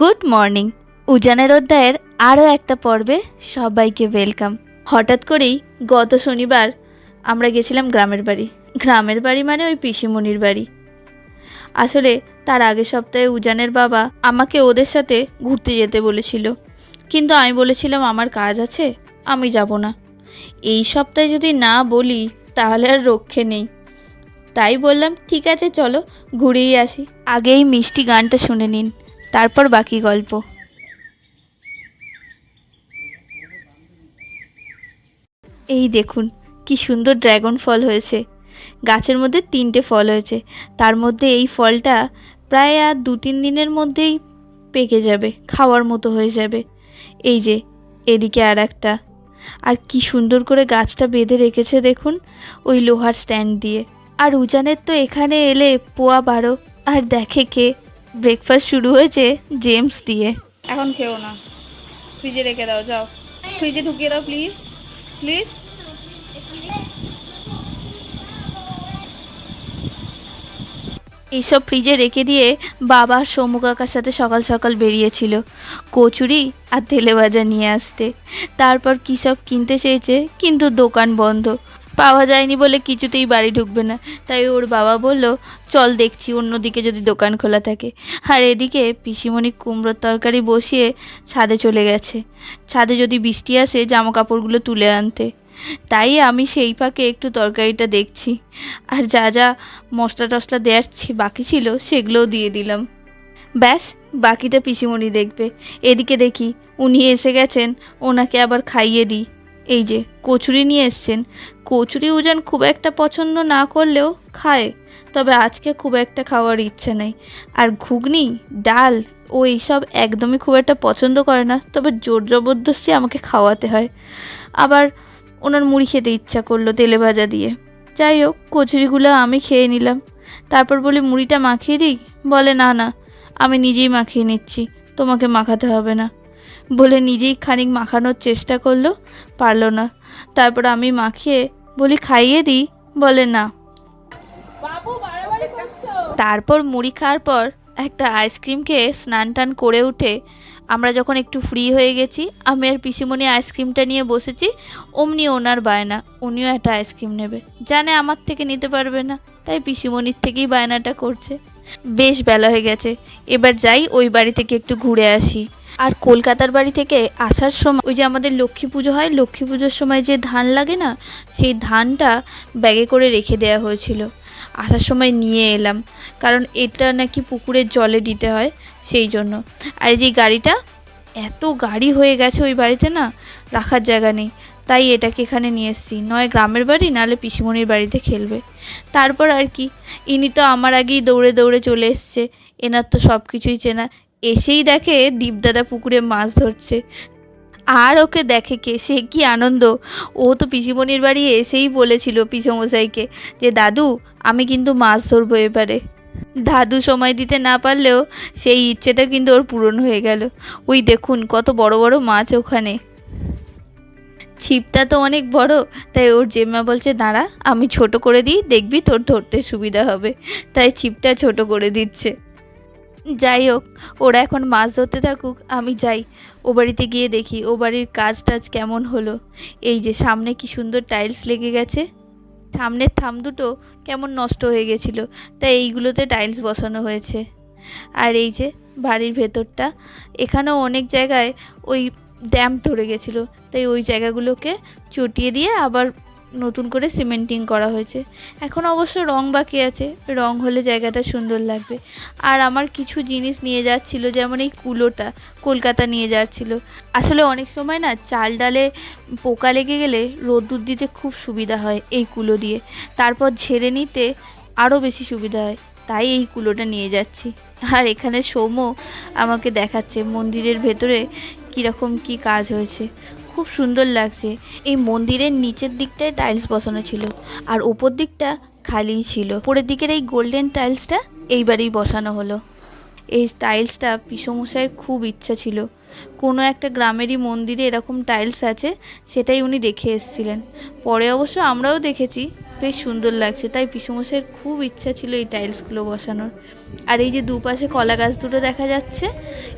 Good morning. উজানের অধ্যায়ের আরও একটা পর্বে সবাইকে ওয়েলকাম। হঠাৎ করেই গত শনিবার আমরা গেছিলাম গ্রামের বাড়ি। গ্রামের বাড়ি মানে ওই পিসিমণির বাড়ি। আসলে তার আগের সপ্তাহে উজানের বাবা আমাকে ওদের সাথে ঘুরতে যেতে বলেছিল। কিন্তু আমি বলেছিলাম, আমার কাজ আছে, আমি যাব না। এই সপ্তাহে যদি না বলি, তাহলে আর রক্ষে নেই। তাই বললাম, ঠিক আছে, চলো, ঘুরেই আসি। আগেই মিষ্টি গানটা শুনে নিন, তারপর বাকি গল্প। এই দেখুন, কি সুন্দর ড্রাগন ফল হয়েছে। গাছের মধ্যে তিনটে ফল হয়েছে। তার মধ্যে এই ফলটা প্রায় আর দু তিন দিনের মধ্যেই পেকে যাবে, খাওয়ার মতো হয়ে যাবে। এই যে, এদিকে আর একটা আর কি সুন্দর করে গাছটা বেঁধে রেখেছে দেখুন, ওই লোহার স্ট্যান্ড দিয়ে। আর উজানের তো এখানে এলে পোয়া বারো। আর দেখে কে? ব্রেকফাস্ট শুরু হয়েছে জেমস দিয়ে। এখন খেও না। ফ্রিজে রেখে দাও যাও। ফ্রিজে ঢুকিয়ে দাও প্লিজ প্লিজ এইসব ফ্রিজে রেখে দিয়ে বাবা সৌমু কাকার সাথে সকাল সকাল বেরিয়েছিল কচুরি আর তেলে ভাজা নিয়ে আসতে। তারপর কী সব কিনতে চেয়েছে? কিন্তু দোকান বন্ধ। পাওয়া যায়নি বলে কিছুতেই বাড়ি ঢুকবে না। তাই ওর বাবা বলল, চল দেখছি, অন্যদিকে যদি দোকান খোলা থাকে। আর এদিকে পিসিমণি কুমড়োর তরকারি বসিয়ে ছাদে চলে গেছে। ছাদে যদি বৃষ্টি আসে জামা কাপড়গুলো তুলে আনতে। তাই আমি সেই ফাঁকে একটু তরকারিটা দেখছি। আর যা যা মশলা টশলা দেওয়ার বাকি ছিল, সেগুলোও দিয়ে দিলাম। ব্যাস, বাকিটা পিসিমণি দেখবে। এদিকে দেখি, উনি এসে গেছেন, ওনাকে আবার খাইয়ে দিই। এই যে, কচুরি নিয়ে এসছেন। কচুরি উজান খুব একটা পছন্দ না করলেও খায়, তবে আজকে খুব একটা খাওয়ার ইচ্ছে নেই। আর ঘুগনি, ডাল, ও এইসব একদমই খুব একটা পছন্দ করে না, তবে জোর জবরদস্তি আমাকে খাওয়াতে হয়। আবার ওনার মুড়ি খেতে ইচ্ছা করল তেলে ভাজা দিয়ে। যাই হোক, কচুরিগুলো আমি খেয়ে নিলাম। তারপর বলি, মুড়িটা মাখিয়ে দিই? বলে, না না, আমি নিজেই মাখিয়ে নিচ্ছি, তোমাকে মাখাতে হবে না। বলে নিজেই খানিক মাখানোর চেষ্টা করল। পারল না। তারপর আমি মাখিয়ে বলি খাইয়ে দিই? বলে না। তারপর মুড়ি খাওয়ার পর একটা আইসক্রিম খেয়ে স্নান টান করে উঠে আমরা যখন একটু ফ্রি হয়ে গেছি আমি আর পিসিমণি আইসক্রিমটা নিয়ে বসেছি অমনি ওনার বায়না উনিও একটা আইসক্রিম নেবে। জানে আমার থেকে নিতে পারবে না তাই পিসিমণির থেকেই বায়নাটা করছে। বেশ বেলা হয়ে গেছে এবার যাই ওই বাড়ি থেকে একটু ঘুরে আসি। আর কলকাতার বাড়ি থেকে আসার সময় ওই যে আমাদের লক্ষ্মী পুজো হয়, লক্ষ্মী পুজোর সময় যে ধান লাগে না, সেই ধানটা ব্যাগে করে রেখে দেওয়া হয়েছিল। আসার সময় নিয়ে এলাম, কারণ এটা নাকি পুকুরের জলে দিতে হয় সেই জন্য। আর যে গাড়িটা, এত গাড়ি হয়ে গেছে ওই বাড়িতে না, রাখার জায়গা নেই। তাই এটাকে এখানে নিয়ে এসেছি। নয় গ্রামের বাড়ি, নাহলে পিসিমণির বাড়িতে খেলবে। তারপর আর কি, ইনি তো আমার আগেই দৌড়ে দৌড়ে চলে এসছে। এনার তো সব কিছুই চেনা। এসেই দেখে দীপদাদা পুকুরে মাছ ধরছে। আর ওকে দেখে কে? সে কি আনন্দ? ও তো পিসিমণির বাড়ি এসেই বলেছিল পিসমশাইকে যে, দাদু, আমি কিন্তু মাছ ধরবো এবারে। দাদু সময় দিতে না পারলেও সেই ইচ্ছেটা কিন্তু ওর পূরণ হয়ে গেল। ওই দেখুন, কত বড় বড় মাছ ওখানে। ছিপটা তো অনেক বড়, তাই ওর জেম্মা বলছে, দাঁড়া, আমি ছোট করে দিই, দেখবি তোর ধরতে সুবিধা হবে। তাই ছিপটা ছোট করে দিচ্ছে। যাই হোক, ওরা এখন মাছ ধরতে থাকুক, আমি যাই। ও বাড়িতে গিয়ে দেখি, ও বাড়ির কাজ টাজ কেমন হলো। এই যে, সামনে কি সুন্দর টাইলস লেগে গেছে। সামনের থাম দুটো কেমন নষ্ট হয়ে গেছিল, তাই এইগুলোতে টাইলস বসানো হয়েছে। আর এই যে, বাড়ির ভেতরটা, এখানেও অনেক জায়গায় ওই ড্যাম্প ধরে গেছিল, তাই ওই জায়গাগুলোকে চটিয়ে দিয়ে আবার নতুন করে সিমেন্টিং করা হয়েছে। এখন অবশ্য রং বাকি আছে, রং হলে জায়গাটা সুন্দর লাগবে। আর আমার কিছু জিনিস নিয়ে যাচ্ছিল, যেমন এই কুলোটা কলকাতা নিয়ে যাচ্ছিল। আসলে অনেক সময় না চাল ডালে পোকা লেগে গেলে রোদ্দুর দিতে খুব সুবিধা হয় এই কুলো দিয়ে। তারপর ঝেড়ে নিতে আরও বেশি সুবিধা হয়, তাই এই কুলোটা নিয়ে যাচ্ছি। আর এখানে সৌম্য আমাকে দেখাচ্ছে মন্দিরের ভেতরে কীরকম কি কাজ হয়েছে। খুব সুন্দর লাগছে। এই মন্দিরের নিচের দিকটায় টাইলস বসানো ছিল আর ওপর দিকটা খালি ছিল। উপরের দিকের এই গোল্ডেন টাইলসটা এইবারেই বসানো হলো। এই টাইলসটা পিসমশাইয়ের খুব ইচ্ছা ছিল। কোনো একটা গ্রামেরই মন্দিরে এরকম টাইলস আছে, সেটাই উনি দেখে এসছিলেন। পরে অবশ্য আমরাও দেখেছি বেশ সুন্দর লাগছে। তাই পিসমশাইয়ের খুব ইচ্ছা ছিল এই টাইলসগুলো বসানোর। আর এই যে দুপাশে কলা গাছ দুটো দেখা যাচ্ছে,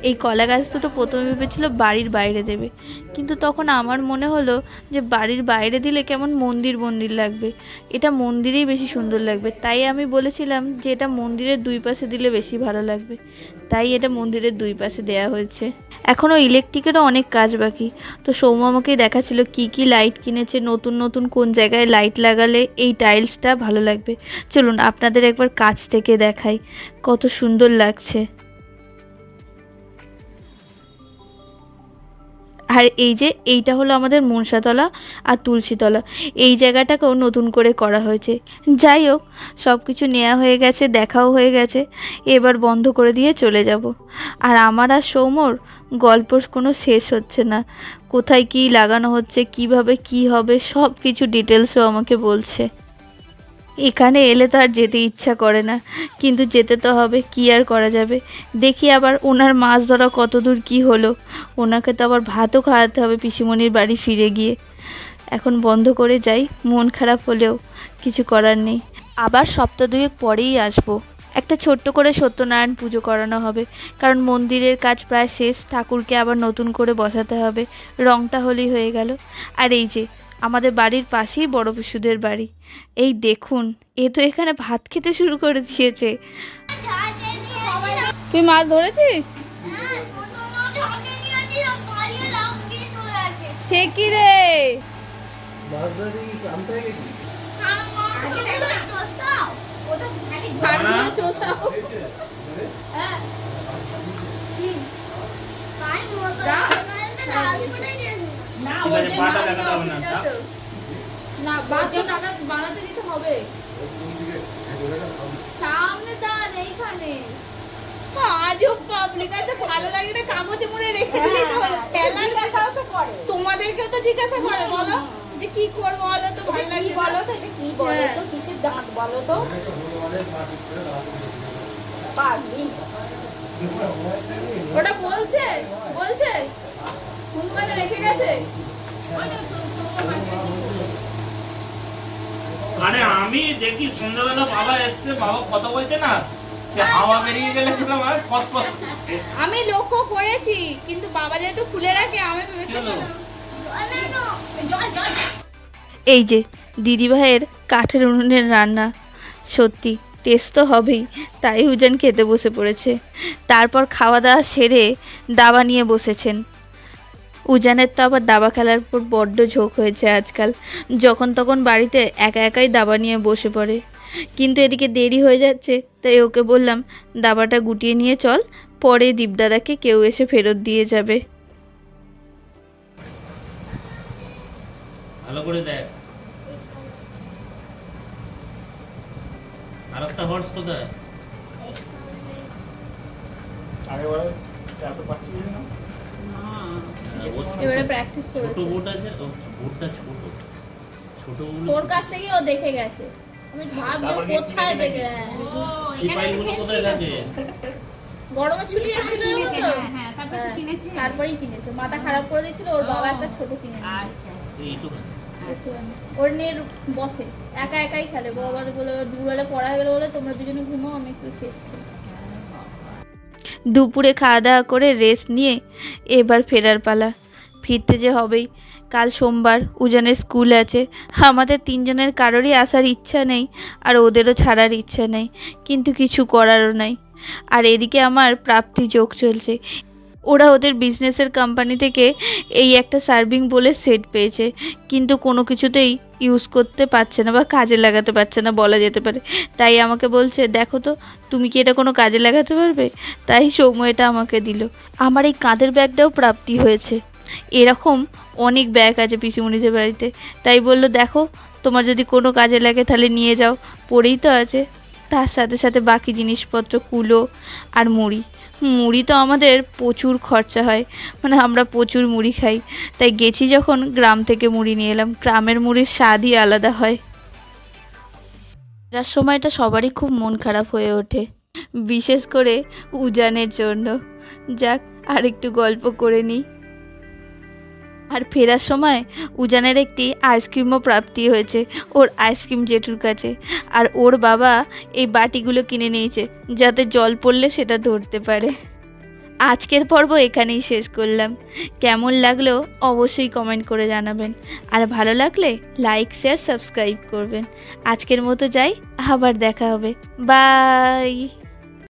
এই কলা গাছ দুটো প্রথমে ভেবেছিল বাড়ির বাইরে দেবে। কিন্তু তখন আমার মনে হলো যে বাড়ির বাইরে দিলে কেমন মন্দির মন্দির লাগবে। এটা মন্দিরেই বেশি সুন্দর লাগবে। তাই আমি বলেছিলাম যে এটা মন্দিরের দুই পাশে দিলে বেশি ভালো লাগবে। তাই এটা মন্দিরের দুই পাশে দেয়া হয়েছে। এখনও ইলেকট্রিকেরও অনেক কাজ বাকি। তো সৌম্য আমাকে দেখাচ্ছিল কি কি লাইট কিনেছে, নতুন নতুন কোন জায়গায় লাইট লাগালে এই টাইলসটা ভালো লাগবে। চলুন আপনাদের একবার কাছ থেকে দেখাই, কত সুন্দর লাগছে। আর এই যে, এইটা হলো আমাদের মনসাতলা আর তুলসীতলা। এই জায়গাটাকেও নতুন করে করা হয়েছে। যাই হোক সব কিছু নেওয়া হয়ে গেছে, দেখাও হয়ে গেছে। এবার বন্ধ করে দিয়ে চলে যাব। আর আমার আর সৌমর গল্পর কোনো শেষ হচ্ছে না। কোথায় কি লাগানো হচ্ছে, কীভাবে কি হবে সব কিছু ডিটেলসও আমাকে বলছে। এখানে এলে তো আর যেতে ইচ্ছা করে না। কিন্তু যেতে তো হবে, কি আর করা যাবে? দেখি আবার ওনার মাছ ধরা কত দূর কী হলো। ওনাকে তো আবার ভাতও খাওয়াতে হবে পিসিমণির বাড়ি ফিরে গিয়ে। এখন বন্ধ করে যাই, মন খারাপ হলেও কিছু করার নেই। আবার সপ্তাহ দুয়েক পরেই আসব। একটা ছোট্ট করে সত্যনারায়ণ পুজো করানো হবে। কারণ মন্দিরের কাজ প্রায় শেষ, ঠাকুরকে আবার নতুন করে বসাতে হবে। রংটা হলেই হয়ে গেল। আর এই যে আমাদের বাড়ির পাশেই বড় পিসুদের বাড়ি। এই দেখুন এ তো এখানে ভাত খেতে শুরু করে দিয়েছে। তুই মাছ ধরেছিস? সে কি রে? হ্যাঁ। কি? না, ঠিক ওই আছে, যে পাটা না, দেখাতে হবে না, না বাচ্চা দাদা বানাতে দিতে হবে। সামনে দাঁড় এইখানে। আজও পাবলিক আছে ভালো লাগে না কাগজে মুড়ে রেখে দিলেই তো হলো ফেলার তোমাদেরকেও তো জিজ্ঞাসা করে বলো। যে কি করব বলো তো ভালো কি বলো তো এটা কি বলো হ্যাঁ। তো কিসের দাঁত বলো তো? পাগলি। ওটা বলছে বলছে। হুমকানে রেখে গেছে? আরে আমি দেখি সন্ধ্যাবেলা বাবা এসছে বাবা কথা বলছে না? সে হাওয়া বেরিয়ে গেলে দেখলাম আর ফস ফস করছে। আমি লক্ষ্য করেছি কিন্তু বাবা যেহেতু খুলে রাখে আমি ভেবেছিলাম এই যে দিদিভাইয়ের কাঠের উনুনের রান্না। সত্যি টেস্ট তো হবেই তাই উজান খেতে বসে পড়েছে। তারপর খাওয়া দাওয়া সেরে দাবা নিয়ে বসেছেন। উজানের তো আবার দাবা খেলার উপর বড্ড ঝোঁক হয়েছে আজকাল। যখন তখন বাড়িতে একা একাই দাবা নিয়ে বসে পড়ে। কিন্তু এদিকে দেরি হয়ে যাচ্ছে তাই ওকে বললাম দাবাটা গুটিয়ে নিয়ে চল পরে দীপদাদাকে কেউ এসে ফেরত দিয়ে যাবে। ভালো করে দেখ। আর একটা হর্স কোথায় আগেবারে এত পাচ্ছি না? এবারে প্র্যাকটিস ছোট করেছে। বোট আছে? ও বোটটা ছোট। ছোটগুলো তোর কাছ থেকে ও দেখে গেছে। আমি তারপর গিয়ে কোথায় দেখে সিপাহি গুলো কোথায় থাকে? গরমের ছুটি এসেছিল তো? হ্যাঁ, হ্যাঁ, তারপর তো কিনেছে। তারপরেই কিনেছে। মাথা খারাপ করে দিয়েছিল ওর বাবা একটা ছোট কিনে আচ্ছা এইটুকু একটুখানি। ওর নিয়ে বসে একা একাই খেলে। বাবা বলে দূর হলে পড়া হয়ে গেলে বলে তোমরা দুজনে ঘুমাও আমি একটু চেস করি। দুপুরে খাওয়া দাওয়া করে রেস্ট নিয়ে এবার ফেরার পালা। ফিরতে যে হবেই। কাল সোমবার উজানের স্কুল আছে। আমাদের তিনজনের কারোরই আসার ইচ্ছা নেই আর ওদেরও ছাড়ার ইচ্ছা নেই। কিন্তু কিছু করারও নাই। আর এদিকে আমার প্রাপ্তি যোগ চলছে। ওরা ওদের বিজনেসের কোম্পানি থেকে এই একটা সার্ভিং বলে সেট পেয়েছে। কিন্তু কোনো কিছুতেই ইউজ করতে পারছে না বা কাজে লাগাতে পারছে না বলা যেতে পারে। তাই আমাকে বলছে, দেখো তো, তুমি কি এটা কোনো কাজে লাগাতে পারবে? তাই সৌম্য এটা আমাকে দিল। আমার এই কাঁধের ব্যাগটাও প্রাপ্তি হয়েছে। এরকম অনেক ব্যাগ আছে পিসিমণিদের বাড়িতে। তাই বলল, দেখো, তোমার যদি কোনো কাজে লাগে তাহলে নিয়ে যাও। পড়েই তো আছে। তার সাথে সাথে বাকি জিনিসপত্র, কুলো আর মুড়ি। মুড়ি তো আমাদের প্রচুর খরচা হয় মানে আমরা প্রচুর মুড়ি খাই। তাই গেছি যখন গ্রাম থেকে মুড়ি নিয়ে এলাম। গ্রামের মুড়ির স্বাদই আলাদা হয়। ফেরার সময়টা সবারই খুব মন খারাপ হয়ে ওঠে, বিশেষ করে উজানের জন্য। যাক আর একটু গল্প করে নিই। আর ফেরার সময় উজানের একটি আইসক্রিমও প্রাপ্তি হয়েছে ওর আইসক্রিম জেঠুর কাছে। আর ওর বাবা এই বাটিগুলো কিনে নিয়েছে, যাতে জল পড়লে সেটা ধরতে পারে। আজকের পর্ব এখানেই শেষ করলাম। কেমন লাগল অবশ্যই কমেন্ট করে জানাবেন। আর ভালো লাগলে লাইক শেয়ার সাবস্ক্রাইব করবেন। আজকের মতো যাই, আবার দেখা হবে। বাই